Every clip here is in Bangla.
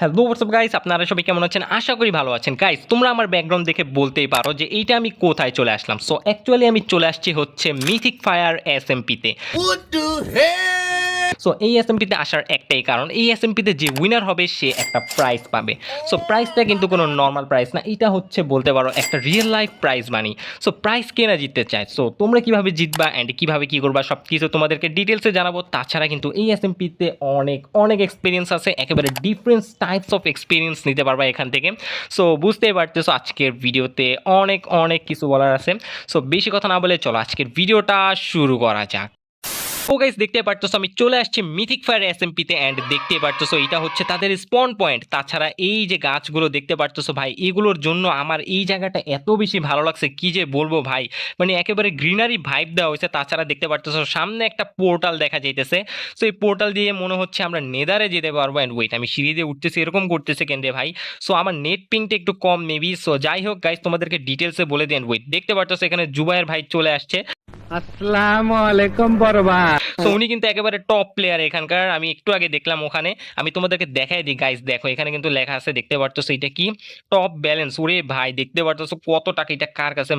হ্যালো হোয়াটসঅ্যাপ গাইস আপনারা সবাই কেমন আছেন? আশা করি ভালো আছেন। গাইস তোমরা আমার ব্যাকগ্রাউন্ড দেখে বলতেই পারো যে এইটা আমি কোথায় চলে আসলাম। সো অ্যাকচুয়ালি আমি চলে আসছি হচ্ছে মিথিক ফায়ার এস এমপিতে? সো এই এস এমপিতে আসার একটাই কারণ এই এস এমপিতে যে উইনার হবে, সে একটা প্রাইজ পাবে। সো প্রাইসটা কিন্তু কোনো নর্মাল প্রাইস না, এটা হচ্ছে বলতে পারো একটা real life prize money so price কে না জিততে চায়? সো তোমরা কীভাবে জিতবা অ্যান্ড কীভাবে কি করবা সব কিছু তোমাদেরকে ডিটেলসে জানাব। তাছাড়া কিন্তু এই এস এমপিতে অনেক অনেক এক্সপিরিয়েন্স আছে, একেবারে ডিফারেন্ট টাইপস অফ এক্সপিরিয়েন্স নিতে পারবা এখান থেকে। সো বুঝতেই পারতেছো আজকের ভিডিওতে অনেক অনেক কিছু বলার আছে। সো বেশি কথা না বলে চলো, আজকের ভিডিওটা শুরু করা যাক। ও গাইস দেখতে পারতেছো আমি চলে আসছি মিথিক ফায়ার এসএমপিতে অ্যান্ড দেখতে পারতেছো এটা হচ্ছে তাদের স্পন পয়েন্ট তাছাড়া এই যে গাছগুলো দেখতে পারতেছো ভাই, এগুলোর জন্য আমার এই জায়গাটা এত বেশি ভালো লাগছে, কি যে বলব ভাই? মানে একেবারে গ্রিনারি ভাইব দেওয়া হয়েছে, তাছাড়া দেখতে পারতেছো সামনে একটা পোর্টাল দেখা যাইতেছে। সো এই পোর্টাল দিয়ে মনে হচ্ছে আমরা নেদারে যেতে পারব অ্যান্ড ওয়েট আমি সিঁড়ি দিয়ে উঠতেছি, এরকম করতেছে কেন্দ্রে ভাই। সো আমার নেট পিংটা একটু কম মেবি সো যাই হোক গাইস তোমাদেরকে ডিটেলসে বলে দেন ওয়েট দেখতে পারতেছো এখানে জুবাইয়ের ভাই চলে আসছে। আসসালামু কিন্তু একেবারে টপ প্লেয়ার এখানকার। আমি একটু আগে দেখলাম ওখানে। আমি তোমাদেরকে দেখাই দিই দেখো, এখানে কিন্তু লেখা আছে, দেখতে পারতেছো এটা কি? টপ ব্যালেন্স ওরে ভাই, দেখতে পারতেছো কত টাকা, এটা কার কাছে?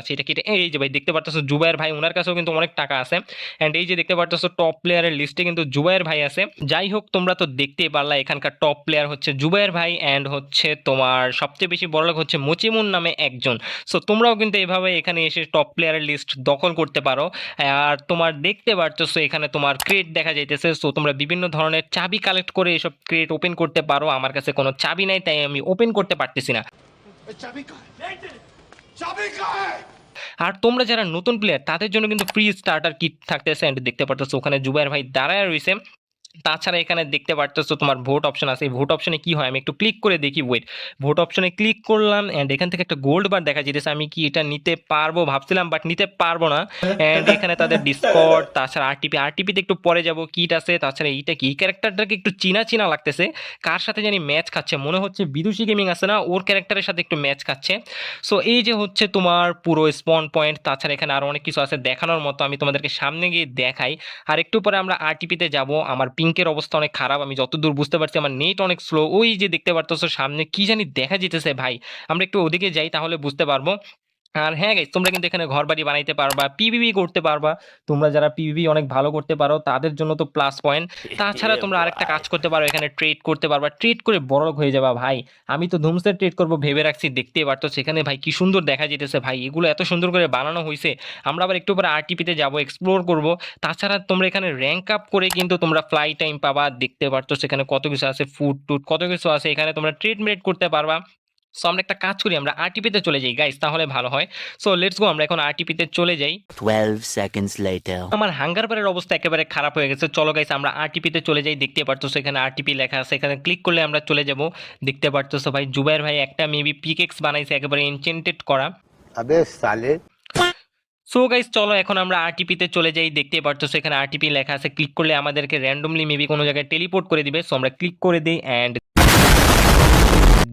আছে, এটা কি? এই যে ভাই, দেখতে জুবাইয়ের ভাই ওনার কাছেও কিন্তু অনেক টাকা আছে। অ্যান্ড এই যে দেখতে পারতেছো টপ প্লেয়ারের লিস্টে কিন্তু জুবাইয়ের ভাই আছে। যাই হোক, তোমরা তো দেখতেই পারলা, এখানকার টপ প্লেয়ার হচ্ছে জুবাইয়ের ভাই অ্যান্ড হচ্ছে তোমার সবচেয়ে বেশি বড় লোক হচ্ছে মোচিমুন নামে একজন। সো তোমরাও কিন্তু এভাবে এখানে এসে টপ প্লেয়ারের লিস্ট দখল করতে পারো। আর তোমার দেখতে পারতেছো এখানে তোমার ক্রেট দেখা যাইতেছে। সো তোমরা বিভিন্ন ধরনের চাবি কালেক্ট করে এসব ক্রেট ওপেন করতে পারো। আমার কাছে কোনো চাবি নাই তাই আমি ওপেন করতে পারতেছি না। চাবি আর তোমরা যারা নতুন প্লেয়ার তাদের জন্য কিন্তু ফ্রি স্টার্টার কিট থাকতেছে। অ্যান্ড দেখতে পারতেছো ওখানে জুবাইয়ের ভাই দাঁড়ায় রয়েছে তাছাড়া এখানে দেখতে পারতেছো তোমার ভোট অপশন আছে। এই ভোট অপশনে কি হয়? আমি একটু ক্লিক করে দেখি ওয়েট ভোট অপশনে ক্লিক করলাম অ্যান্ড এখান থেকে একটা গোল্ড বার দেখা যেতেছে আমি কি এটা নিতে পারব? ভাবছিলাম বাট নিতে পারব না। অ্যান্ড এখানে তাদের ডিসকর্ড তাছাড়া আরটিপি আরটিপিতে একটু পরে যাব। কিট আছে তাছাড়া এইটা কি? এই ক্যারেক্টারটাকে একটু চিনা চিনা লাগতেছে। কার সাথে জানি ম্যাচ খাচ্ছে? মনে হচ্ছে বিদুষী গেমিং আছে না? ওর ক্যারেক্টারের সাথে একটু ম্যাচ খাচ্ছে। সো এই যে হচ্ছে তোমার পুরো স্পন পয়েন্ট তাছাড়া এখানে আরও অনেক কিছু আছে দেখানোর মতো। আমি তোমাদেরকে সামনে গিয়ে দেখাই। আর একটু পরে আমরা আরটিপিতে যাব। আমার পিঙ্কের অবস্থা অনেক খারাপ, আমি যতদূর বুঝতে পারছি আমার নেট অনেক স্লো ওই যে দেখতে পারতো সামনে, কি জানি দেখা যেতেছে ভাই। আমরা একটু ওদিকে যাই তাহলে বুঝতে পারব। আর হ্যাঁ গাইস তোমরা কিন্তু এখানে ঘর বাড়ি বানাইতে পারবা পিভিবি করতে পারবা। তোমরা যারা পিভিবি অনেক ভালো করতে পারো তাদের জন্য তো প্লাস পয়েন্ট তাছাড়া তোমরা আরেকটা কাজ করতে পারো এখানে ট্রেড করতে পারবা। ট্রেড করে বড়লোক হয়ে যাবা ভাই। আমি তো ধুমসের ট্রেড করব ভেবে রাখছি দেখতে পারতো সেখানে ভাই কি সুন্দর দেখা যেতেছে ভাই। এগুলো এত সুন্দর করে বানানো হয়েছে আমরা আবার একটু পরে আরটিপিতে যাব এক্সপ্লোর করব। তাছাড়া তোমরা এখানে র্যাঙ্ক আপ করে কিন্তু তোমরা ফ্লাই টাইম পাবা। দেখতে পারতো সেখানে কত কিছু আছে ফুড টুড কত কিছু আছে। এখানে তোমরা ট্রেড মেড করতে পারবা। সো আমরা একটা কাজ করি আমরা আরটিপিতে চলে যাই। গাইস তাহলে ভালো হয়। সো লেটস গো আমরা এখন আরটিপিতে চলে যাই। 12 সেকেন্ডস লেটার আমার হাঙ্গার বারের অবস্থা একেবারে খারাপ হয়ে গেছে। চলো গাইস আমরা আরটিপিতে চলে যাই। দেখতে পারতো সেখানে আরটিপি লেখা আছে। এখানে ক্লিক করলে আমরা চলে যাব। দেখতে পারতো ভাই জুবাইর ভাই একটা মেবি পিকেক্স বানাইছে একেবারে এনচেন্টেড করা। আবে সালে। সো গাইস চলো এখন আমরা আরটিপিতে চলে যাই। দেখতে পারতো সেখানে আরটিপি লেখা আছে। ক্লিক করলে আমাদেরকে র্যান্ডমলি মেবি কোনো জায়গায় টেলিপোর্ট করে দিবে। সো আমরা ক্লিক করে দিই অ্যান্ড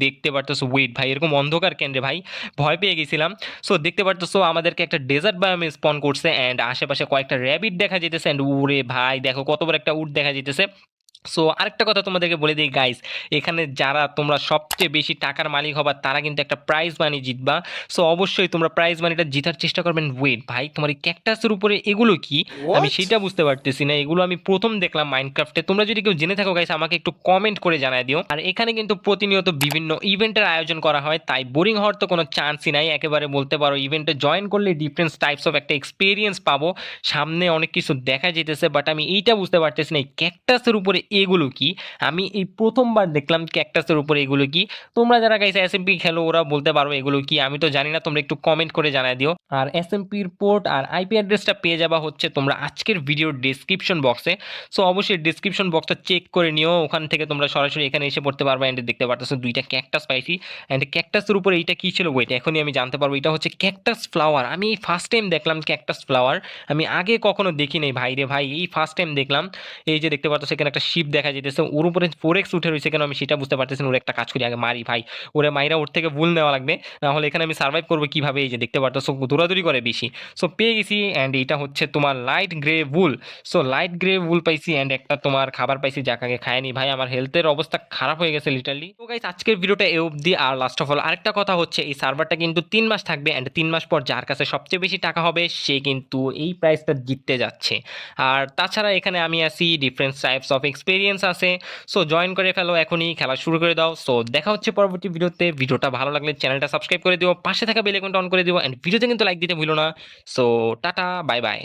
দেখতে পারতেছো ওয়েট ভাই, এরকম অন্ধকার কেন্দ্রে ভাই? ভয় পেয়ে গেছিলাম। সো দেখতে পারতেছো, আমাদেরকে একটা ডেজার্ট বায়োমে স্পন করছে অ্যান্ড আশেপাশে কয়েকটা র্যাবিট দেখা যেতেছে অ্যান্ড উড়ে ভাই, দেখো কত বড় একটা উট দেখা যেতেছে সো আরেকটা কথা তোমাদেরকে বলে দিই গাইস এখানে যারা তোমরা সবচেয়ে বেশি টাকার মালিক হবা তারা কিন্তু একটা প্রাইজ মানি জিতবা। সো অবশ্যই তোমরা প্রাইজ মানিটা জিতার চেষ্টা করবেন ওয়েট ভাই তোমার এই ক্যাকটাসের উপরে এগুলো কি? আমি সেটা বুঝতে পারতেছি না এগুলো আমি প্রথম দেখলাম মাইনক্রাফটে তোমরা যদি কেউ জেনে থাকো গাইস আমাকে একটু কমেন্ট করে জানায় দিও। আর এখানে কিন্তু প্রতিনিয়ত বিভিন্ন ইভেন্টের আয়োজন করা হয় তাই বোরিং হওয়ার তো কোনো চান্সই নাই। একেবারে বলতে পারো ইভেন্টে জয়েন করলে ডিফারেন্ট টাইপস অফ একটা এক্সপিরিয়েন্স পাবো। সামনে অনেক কিছু দেখা যেতেছে বাট আমি এইটা বুঝতে পারতেছি না এই ক্যাকটাসের উপরে এগুলো কি? আমি এই প্রথমবার দেখলাম ক্যাকটাসের উপরে এগুলো কি। তোমরা যারা গাইছে এসএমপি খেলো, ওরা বলতে পারো এগুলো কি। আমি তো জানি না, তোমরা একটু কমেন্ট করে জানাই দিও। আর এসএমপির পোর্ট আর আইপি অ্যাড্রেসটা পেয়ে যাবা হচ্ছে তোমরা আজকের ভিডিওর ডেসক্রিপশন বক্সে সো অবশ্যই ডেসক্রিপশন বক্সটা চেক করে নিও। ওখান থেকে তোমরা সরাসরি এখানে এসে পড়তে পারবে অ্যান্ড দেখতে পারতেছো দুইটা ক্যাকটাস পাইছি। অ্যান্ড ক্যাকটাসের উপরে এইটা কি ছিল? ওইটা এখনই আমি জানতে পারব। এটা হচ্ছে ক্যাকটাস ফ্লাওয়ার আমি এই ফার্স্ট টাইম দেখলাম ক্যাকটাস ফ্লাওয়ার আমি আগে কখনো দেখি নাই ভাই। রে ভাই এই ফার্স্ট টাইম দেখলাম। এই যে দেখতে পাচ্ছ সেখানে একটা শিপ দেখা যেতেছে ওর উপরে ফোর এক্স উঠে রয়েছে কেন? আমি সেটা বুঝতে পারতেছি ওর একটা কাজ করি, আগে মারি ভাই। ওরে মাইরা ওর থেকে ভুল নেওয়া লাগবে। নাহলে এখানে আমি সার্ভাইভ করব কীভাবে? এই যে দেখতে পারতেছো দৌড়াদৌড়ি করে বেশি। সো পেয়ে গেছি অ্যান্ড এটা হচ্ছে তোমার লাইট গ্রে ভুল সো লাইট গ্রে ভুল পাইছি অ্যান্ড একটা তোমার খাবার পাইছি যাকে আগে খায়নি ভাই। আমার হেলথের অবস্থা খারাপ হয়ে গেছে লিটারলি তো গাইস আজকের ভিডিওটা এ অবধি। আর লাস্ট অফ অল আরেকটা কথা হচ্ছে, এই সার্ভারটা কিন্তু তিন মাস থাকবে অ্যান্ড তিন মাস পর যার কাছে সবচেয়ে বেশি টাকা হবে, সে কিন্তু এই প্রাইসটা জিততে যাচ্ছে। আর তাছাড়া এখানে আমি আসি ডিফারেন্ট টাইপস অফ এক্সপিরিয়েন্স আছে। সো জয়েন করে ফেলো, এখনই খেলা শুরু করে দাও। সো দেখা হচ্ছে পরবর্তী ভিডিওতে। ভিডিওটা ভালো লাগলে চ্যানেলটা সাবস্ক্রাইব করে দিও, পাশে থাকা বেল আইকনটা অন করে দিও অ্যান্ড ভিডিওতে কিন্তু লাইক দিতে ভুলো না। So tata bye bye